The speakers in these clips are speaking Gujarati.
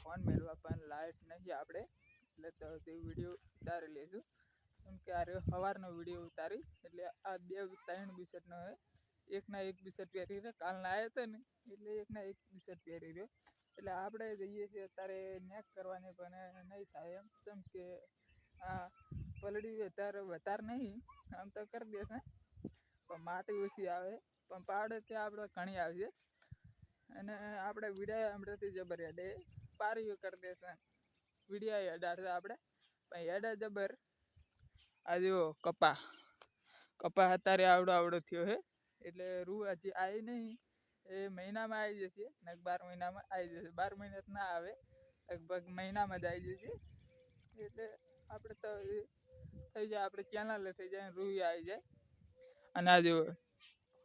ફોન મેળવા પણ લાઇટ નહીં આપણે. એટલે તો તે વીડિયો ઉતારી લઈશું કેમ કે આ સવારનો વીડિયો ઉતારી. એટલે આ બે, ત્રણ બિસટનો હોય એકના એક બિસટ પહેરી રહ્યો કાલના આવ્યો હતો ને. એટલે એકના એક બિસટ પહેરી રહ્યો. એટલે આપણે જઈએ છીએ અત્યારે નેક કરવાની પણ નહીં થાય એમ. કેમ કે આ પલડી વધારે વધારે નહીં. આમ તો કરી દેશે. પણ માટી ઓછી આવે. પણ પાડે ત્યાં આપણે ઘણી આવશે અને આપણે વિડાય હમણાંથી જબર હેડે પારીઓ કરી દેશે. વીડિયો છે આપણે. પણ હેડા જબર. આ જુઓ, કપા. કપા અત્યારે આવડો આવડો થયો છે એટલે રૂ હજી આવી નહીં. એ મહિનામાં આવી જશે. ને બાર મહિનામાં આવી જશે. બાર મહિના ના આવે. લગભગ મહિનામાં જ આવી જશે. એટલે આપણે તો થઈ જાય. આપણે ચેનલ થઈ જાય રૂ આવી જાય. અને આ જુઓ,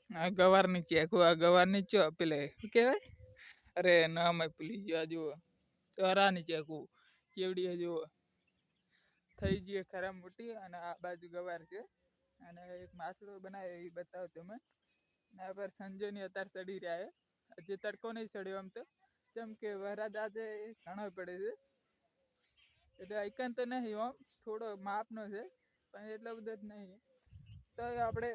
આ ગવારની ચેકું. આ ગવારની ચો પેલે કહેવાય? અરે, નામ પેલી જો આ જુઓ. ચોરાની ચેકું કેવડી જુઓ થઈ ગઈ ખરા મોટી અને આ બાજુ ગવાર છે. અને એક માસડો બનાવ્યો એ બતાવો તમે આ પર સંજોની અત્યારે ચડી રહ્યા છે હજી તડકો નહીં ચડ્યો આમ તો. કેમ કે વરસાદ આજે ઘણો પડે છે. એટલે આઈકન તો નહીં આમ થોડો માપનો છે. પણ એટલો બધો જ નહીં. તો આપણે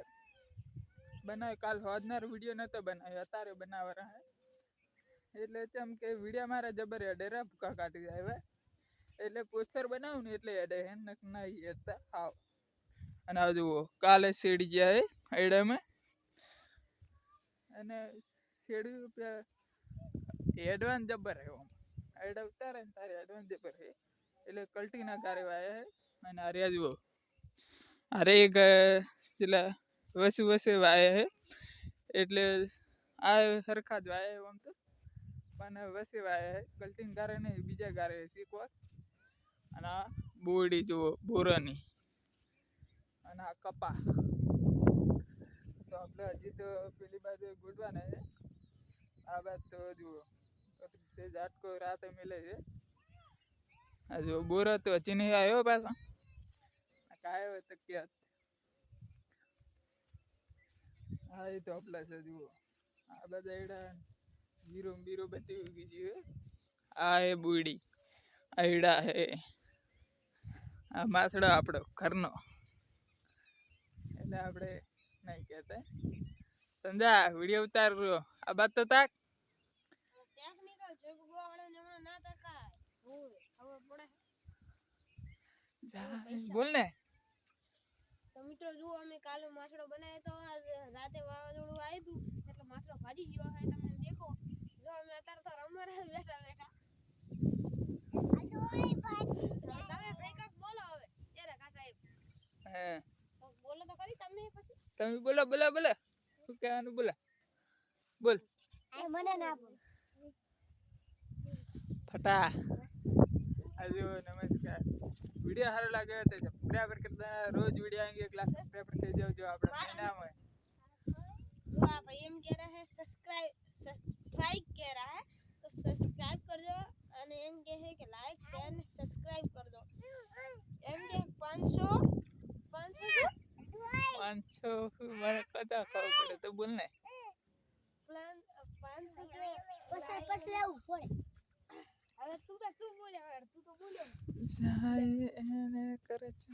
બનાવ્યો. કાલ હોદનાર વીડિયો નહોતો બનાવ્યો. અત્યારે બનાવવાના એટલે તેમ કે વીડિયો મારા જબર હેડે રે ભૂકા કાઢી જાય એટલે પોસ્ટર બનાવું ને એટલે હેડે હે નહીં હેડતા આવ અને આ જુઓ, કાલે શેડી ગયા હે મેં અને શેડી રૂપિયા એડવાન્સ જબર હે ઓમ. એડા ઉતારે ને તારે એડવાન્સ જબર હે. એટલે કલ્ટીના કારે વાયા હે. અને આ જુઓ. અરે એક પેલા વસુ વસે વાયા હે. એટલે આ સરખા જ વાયા આમ તો. પણ વસીવાય વાયા કલ્ટીન ગારે નહીં, બીજા ગારે શીખવા. અને આ બોરડી જુઓ, બોરાની. અને આ કપા. તો આપણે હજી તો પેલી બાજુ ગોઠવાના છે. આ બાદ તો જુઓ. તે ઝાટકો રાતે મિલે છે. આ જો બોરો તો હજી નહીં આવ્યો પાછા. કાયો તો ક્યાં. હા એ તો આપણે છે જુઓ. આ બધા એડા જીરો બીરો બધી ઉગી ગયું આ એ બુડી આયડા હે. આ માસડો આપણો ઘરનો. એટલે આપણે નહીં કહેતા. સમજા વીડિયો ઉતાર રહ્યો. આ બાત તો તાક. બોલ ને. તો મિત્રો જુઓ અમે કાલે માછડો બનાવ્યો તો રાતે વાવાઝોડું આવ્યું હતું તમે બોલો બોલો બોલો શું કહેવાનું બોલા બોલ મને ના બોલ ફટા આજે નમસ્કાર વિડીયો સારો લાગ્યો તો સબસ્ક્રાઈબર કરતા રોજ વિડીયો આવી ગયો ક્લાસ સબસ્ક્રાઈબર થઈ જાવ જો આપણે નામ હોય જો આ ભાઈ એમ કે 500 પાંચસો મને કદા ખાવ પડે તો બોલ ને. પ્લાન 500 કે પછી પછી લેવું પડે. હવે તું તો તું બોલે હવે તું તો બોલે. જાય એને કરે છે.